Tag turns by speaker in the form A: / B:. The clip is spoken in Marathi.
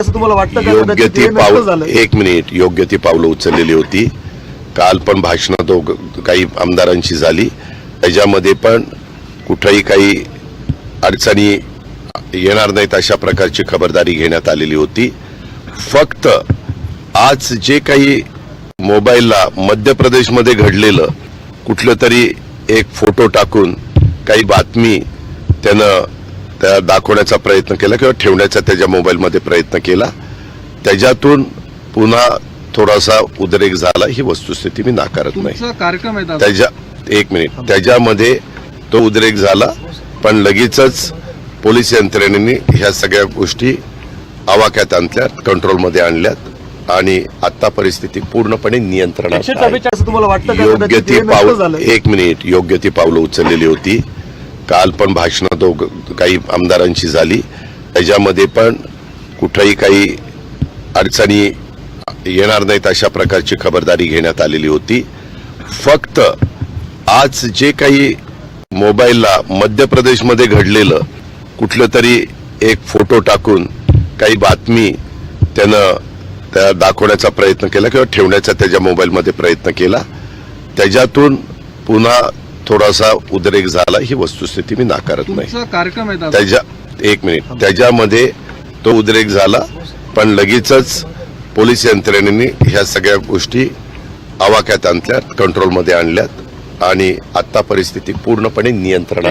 A: तुम्हाला
B: योग्य ती
A: झालं
B: एक मिनिट. योग्य ती पावलं उचललेली होती. काल पण भाषणं तो काही आमदारांची झाली. त्याच्यामध्ये पण कुठंही काही अडचणी येणार नाहीत अशा प्रकारची खबरदारी घेण्यात आलेली होती. फक्त आज जे काही मोबाईलला मध्य प्रदेशमध्ये घडलेलं कुठलं तरी एक फोटो टाकून काही बातमी त्यानं त्या दाखवण्याचा प्रयत्न केला किंवा ठेवण्याचा त्याच्या मोबाईलमध्ये प्रयत्न केला. त्याच्यातून पुन्हा थोडासा उद्रेक झाला. ही वस्तुस्थिती मी नाकारत नाही.
C: कार्यक्रम
B: त्याच्या एक मिनिट. त्याच्यामध्ये तो उद्रेक झाला पण लगेचच पोलीस यंत्रणेने ह्या सगळ्या गोष्टी आवाक्यात आणल्यात कंट्रोलमध्ये आणल्यात आणि आता परिस्थिती पूर्णपणे नियंत्रणात
A: एकशे
B: आहे.
A: चव्वेचाळीस असं तुम्हाला वाटतं का
B: योग्य ती
A: झालं
B: एक मिनिट. योग्य ती पावलं उचललेली होती. काल पण भाषणं तो काही आमदारांची झाली. त्याच्यामध्ये पण कुठंही काही अडचणी येणार नाहीत अशा प्रकारची खबरदारी घेण्यात आलेली होती. फक्त आज जे काही मोबाईलला मध्य प्रदेशमध्ये घडलेलं कुठलं तरी एक फोटो टाकून काही बातमी त्यानं त्या दाखवण्याचा प्रयत्न केला किंवा ठेवण्याचा त्याच्या मोबाईलमध्ये प्रयत्न केला. त्याच्यातून पुन्हा थोडासा उद्रेक झाला ही वस्तुस्थिती मी नाकारत नाही.
C: कार्यक्रम
B: त्याच्या एक मिनिट. त्याच्यामध्ये तो उद्रेक झाला पण लगेचच पोलीस यंत्रणेने ह्या सगळ्या गोष्टी आवाक्यात आणल्यात कंट्रोलमध्ये आणल्यात आणि आता परिस्थिती पूर्णपणे नियंत्रणात